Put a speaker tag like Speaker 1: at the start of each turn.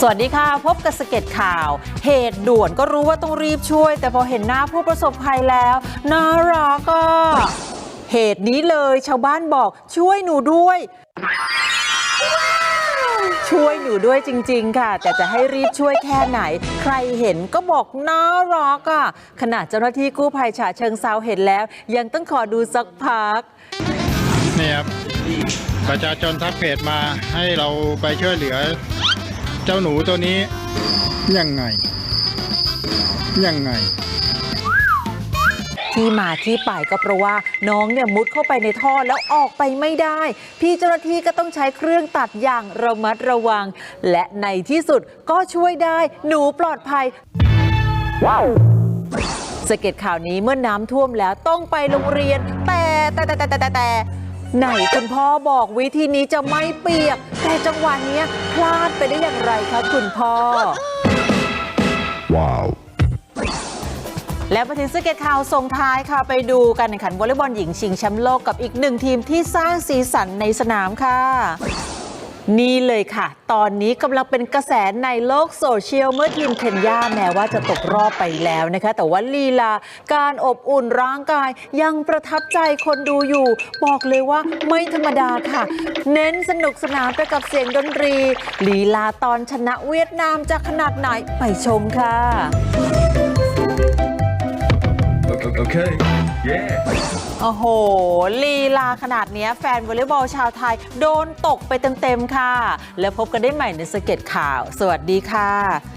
Speaker 1: สวัสดีค่ะพบกับสเก็ตข่าว เหตุด่วนก็รู้ว่าต้องรีบช่วย แต่พอเห็นหน้าผู้ประสบภัยแล้ว น่ารักก็เหตุนี้เลยชาวบ้านบอกช่วยหนูด้วย ช่วยหนูด้วยจริง ๆ ค่ะ แต่จะให้รีบช่วยแค่ไหน ใครเห็นก็บอกน่ารักอะขนาดเจ้าหน้าที่กู้ภัยฉะเชิงเซาเห็นแล้ว ยังต้องขอดูสักพัก
Speaker 2: นี่ครับประชาชนทักเพจมาให้เราไปช่วยเหลือ เจ้าหนูตัวนี้ ยังไง ยังไง
Speaker 1: ที่มาที่ไปก็เพราะว่าน้องเนี่ยมุดเข้าไปในท่อแล้วออกไปไม่ได้ พี่เจ้าหน้าที่ก็ต้องใช้เครื่องตัดอย่างระมัดระวัง และในที่สุดก็ช่วยได้หนูปลอดภัยสเก็ตข่าวนี้เมื่อน้ำท่วมแล้วต้องไปโรงเรียน แต่แต่แต่แต่แต่แต่แต่ ไหนคุณพ่อบอกวิธีนี้จะไม่เปียก แต่จังหวะเนี้ยพลาดไปได้อย่างไรคะคุณพ่อ
Speaker 3: Wow.
Speaker 1: และมาถึงสเก็ตข่าวส่งท้ายค่ะ ไปดูการแข่งขันวอลเลย์บอลหญิงชิงแชมป์โลกกับอีกหนึ่งทีมที่สร้างสีสันในสนามค่ะ นี่เลยค่ะ ตอนนี้กำลังเป็นกระแสในโลกโซเชียลเมื่อทีมเคนยาแม้ว่าจะตกรอบไปแล้วนะคะ แต่ว่าลีลาการอบอุ่นร่างกายยังประทับใจคนดูอยู่ บอกเลยว่าไม่ธรรมดาค่ะ เน้นสนุกสนานไปกับเสียงดนตรีลีลาตอนชนะเวียดนามจะขนาดไหนไปชมค่ะ
Speaker 3: โอเค เย้
Speaker 1: โอ้โห ลีลาขนาดเนี้ยแฟนวอลเลย์บอลชาวไทย โดนตกไปเต็ม ๆ ค่ะ แล้วพบกันได้ใหม่ในสเก็ตข่าว สวัสดีค่ะ